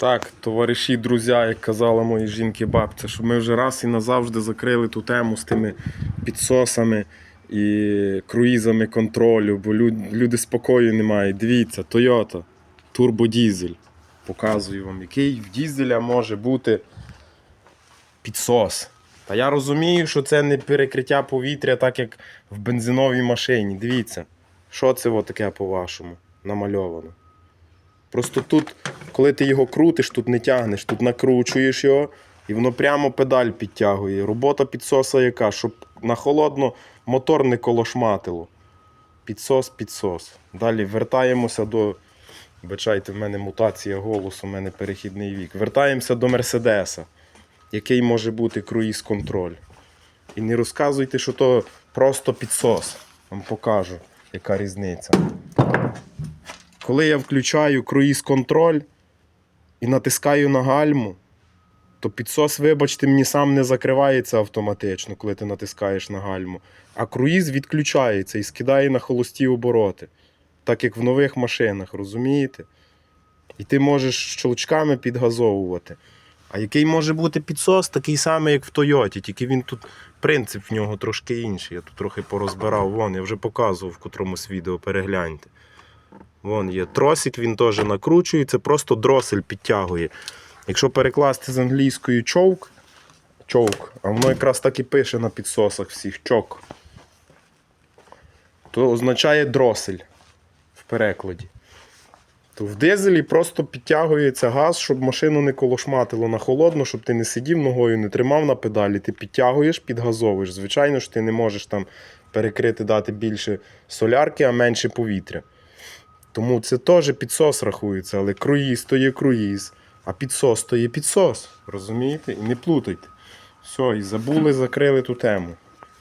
Так, товариші, друзі, як казала мої жінки бабця, що ми вже раз і назавжди закрили ту тему з тими підсосами і круїзами контролю, бо люди спокою не мають. Дивіться, Toyota, турбодізель. Показую вам, який в дізеля може бути підсос. Та я розумію, що це не перекриття повітря, так як в бензиновій машині. Дивіться, що це таке по-вашому намальовано. Просто тут, коли ти його крутиш, тут не тягнеш, тут накручуєш його, і воно прямо педаль підтягує. Робота підсоса яка, щоб на холодно мотор не колошматило. Підсос, підсос. Далі вертаємося до. Вибачайте, в мене мутація голосу, в мене перехідний вік. Вертаємося до Мерседеса, який може бути круїз-контроль. І не розказуйте, що то просто підсос. Вам покажу, яка різниця. Коли я включаю круїз-контроль і натискаю на гальму, то підсос, вибачте, мені сам не закривається автоматично, коли ти натискаєш на гальму. А круїз відключається і скидає на холості обороти, так як в нових машинах, розумієте? І ти можеш щелчками підгазовувати. А який може бути підсос, такий самий, як в Тойоті, тільки він тут принцип в нього трошки інший. Я тут трохи порозбирав. Вон, я вже показував в котромусь відео, перегляньте. Вон є тросик, він теж накручується, просто дросель підтягує. Якщо перекласти з англійської човк, човк, а воно якраз так і пише на підсосах всіх чок, то означає дросель в перекладі. То в дизелі просто підтягується газ, щоб машину не колошматило на холодно, щоб ти не сидів ногою, не тримав на педалі, ти підтягуєш, підгазовуєш. Звичайно ж, ти не можеш там перекрити, дати більше солярки, а менше повітря. Тому це теж підсос рахується, але круїз то є круїз, а підсос то є підсос. Розумієте? І не плутайте. Все, і забули, закрили ту тему.